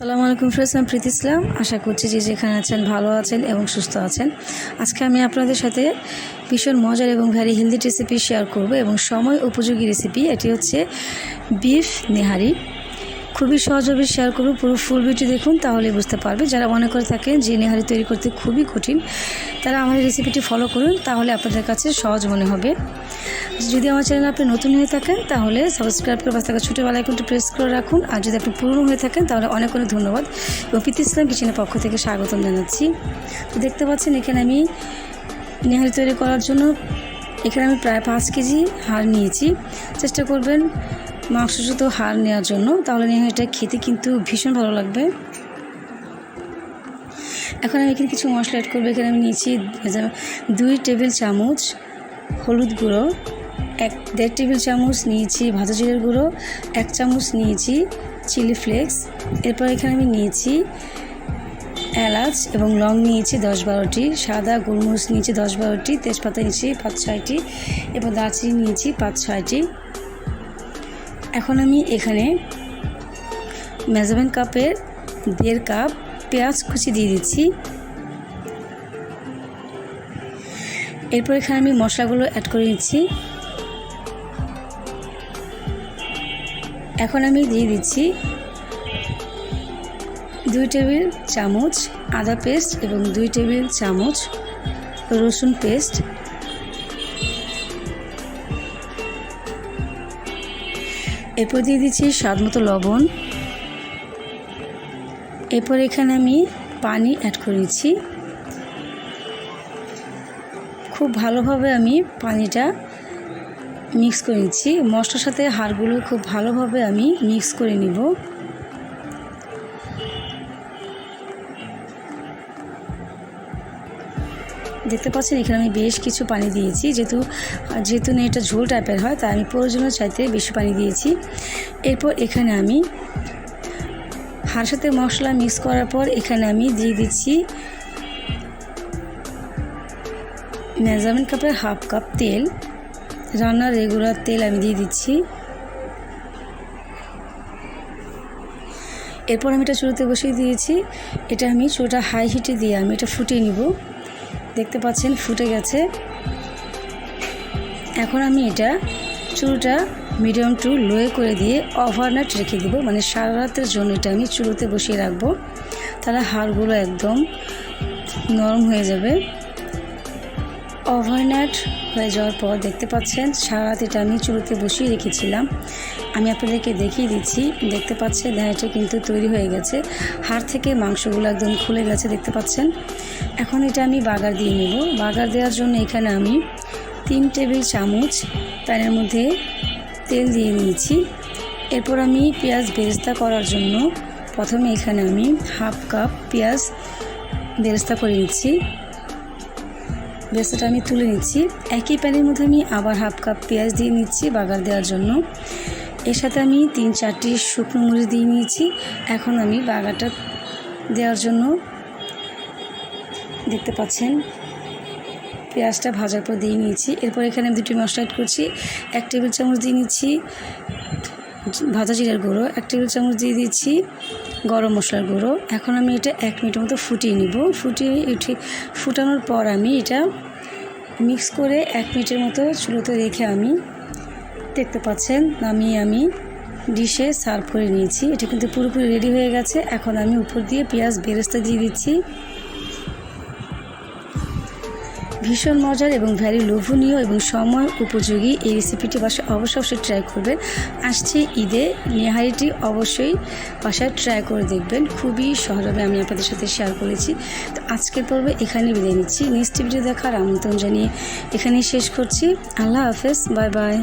সালামু আলাইকুম ফ্রেন্ডস আমি প্রীতি ইসলাম। আশা করছি যে যেখানে আছেন ভালো আছেন এবং সুস্থ আছেন। আজকে আমি আপনাদের সাথে ভীষণ মজার এবং ভ্যারি হেলদি রেসিপি শেয়ার করব এবং সময় উপযোগী রেসিপি এটি হচ্ছে বিফ নেহারি। খুবই সহজভাবে শেয়ার করব পুরো ফুল ভিডিও দেখুন তাহলে বুঝতে পারবে। যারা মনে করে থাকেন যে নেহারি তৈরি করতে খুবই কঠিন, তারা আমার রেসিপিটি ফলো করুন, তাহলে আপনাদের কাছে সহজ মনে হবে। যদি আমার চ্যানেল আপনি নতুন হয়ে থাকেন, তাহলে সাবস্ক্রাইব করে থাকা ছোটো বেলাইকনটি প্রেস করে রাখুন। আর যদি আপনি পুরনো হয়ে থাকেন, তাহলে অনেক অনেক ধন্যবাদ। এবং প্রীতি ইসলাম কিচেনের পক্ষ থেকে স্বাগতম জানাচ্ছি। তো দেখতে পাচ্ছেন, এখানে আমি নেহারি তৈরি করার জন্য, এখানে আমি প্রায় পাঁচ কেজি হাড় নিয়েছি। চেষ্টা করবেন মাংসযুক্ত হার নেওয়ার জন্য। তাহলে এটা খেতে কিন্তু ভীষণ ভালো লাগবে। এখন আমি এখানে কিছু মশলা অ্যাড করব। এখানে আমি নিয়েছি দুই টেবিল চামচ হলুদ গুঁড়ো, এক দেড় টেবিল চামচ নিয়েছি ভাজা জিরের গুঁড়ো, এক চামচ নিয়েছি চিলি ফ্লেক্স এরপর এখানে আমি নিয়েছি এলাচ এবং লং নিয়েছি দশ বারোটি, সাদা গোলমরিচ নিয়েছি দশ বারোটি, তেজপাতা নিয়েছি পাঁচ ছয়টি এবং দারচিনি নিয়েছি পাঁচ ছয়টি। এখন আমি এখানে মেজারমেন্ট কাপের দেড় কাপ পেঁয়াজ কুচি দিয়ে দিচ্ছি। এরপর এখানে আমি মশলাগুলো অ্যাড করে নিচ্ছি। এখন আমি দিয়ে দিচ্ছি দুই টেবিল চামচ আদা পেস্ট এবং দুই টেবিল চামচ রসুন পেস্ট। এরপর দিয়ে দিচ্ছি স্বাদ মতো লবণ। এরপর এখানে আমি পানি অ্যাড করেছি খুব ভালোভাবে আমি পানিটা মিক্স করে নিচ্ছি। মশলার সাথে হাড়গুলো খুব ভালোভাবে আমি মিক্স করে নিব। দেখতে পাচ্ছেন, এখানে আমি বেশ কিছু পানি দিয়েছি। যেহেতু যেহেতু এটা ঝোল টাইপের হয়, তাই আমি প্রয়োজনের চাইতে বেশি পানি দিয়েছি। এরপর এখানে আমি হাড়ের সাথে মশলা মিক্স করার পর এখানে আমি দিয়ে দিচ্ছি মেজারমেন্ট কাপের হাফ কাপ তেল। রান্নার রেগুলার তেল আমি দিয়ে দিচ্ছি। এরপর আমি এটা চুলোতে বসিয়ে দিয়েছি। এটা আমি চুলোটা হাই হিটে দিয়ে আমি এটা ফুটিয়ে নিব। দেখতে পাচ্ছেন, ফুটে গেছে। এখন আমি এটা চুলোটা মিডিয়াম টু লোয়ে করে দিয়ে ওভারনাইট রেখে দিব। মানে সারা রাতের জন্য এটা আমি চুলোতে বসিয়ে রাখব। তাহলে হাড়গুলো একদম নরম হয়ে যাবে। ওভারনাইট হয়ে যাওয়ার পর দেখতে পাচ্ছেন, সারা রাত এটা আমি চুলোতে বসিয়ে রেখেছিলাম। আমি আপনাদেরকে দেখিয়ে দিচ্ছি। দেখতে পাচ্ছেন এটা কিন্তু তৈরি হয়ে গেছে। হাড় থেকে মাংসগুলো একদম খুলে গেছে, দেখতে পাচ্ছেন? এখন এটা আমি বাগার দিয়ে নেব। বাগার দেওয়ার জন্য এখানে আমি তিন টেবিল চামচ প্যানের মধ্যে তেল দিয়ে নিয়েছি। এরপর আমি পেঁয়াজ বেরেস্তা করার জন্য প্রথমে এখানে আমি হাফ কাপ পেঁয়াজ বেরেস্তা করে নিচ্ছি। বেরেস্তাটা আমি তুলে নিচ্ছি। একই প্যানের মধ্যে আমি আবার হাফ কাপ পেঁয়াজ দিয়ে নিচ্ছি বাগার দেওয়ার জন্য। এর সাথে আমি তিন চারটি শুকনো মরিচ দিয়ে নিয়েছি। এখন আমি বাগাটা দেওয়ার জন্য দেখতে পাচ্ছেন, পেঁয়াজটা ভাজার পর দিয়ে নিয়েছি। এরপর এখানে আমি দুটি মশলা অ্যাড করছি। এক টেবিল চামচ দিয়ে নিচ্ছি ভাজা জিরার গুঁড়ো, এক টেবিল চামচ দিয়ে দিচ্ছি গরম মশলার গুঁড়ো। এখন আমি এটা এক মিনিটের মতো ফুটিয়ে নিব। ফুটিয়ে উঠে ফুটানোর পর আমি এটা মিক্স করে এক মিনিটের মতো চুলোতে রেখে আমি দেখতে পাচ্ছেন নামিয়ে আমি ডিশে সার্ভ করে নিয়েছি। এটা কিন্তু পুরোপুরি রেডি হয়ে গেছে। এখন আমি উপর দিয়ে পেঁয়াজ বেরেস্তা দিয়ে দিচ্ছি। ভীষণ মজার এবং ভ্যারি লোভনীয় এবং সময় উপযোগী এই রেসিপিটি বাসায় অবশ্যই অবশ্যই ট্রাই করবেন। আসছে ঈদে, নেহারিটি অবশ্যই বাসায় ট্রাই করে দেখবেন। খুবই সহজভাবে আমি আপনাদের সাথে শেয়ার করেছি। তো আজকের পর্বে এখানে বিদায় নিচ্ছি। নেক্সট ভিডিও দেখার আমন্ত্রণ জানিয়ে এখানেই শেষ করছি। আল্লাহ হাফেজ বাই বাই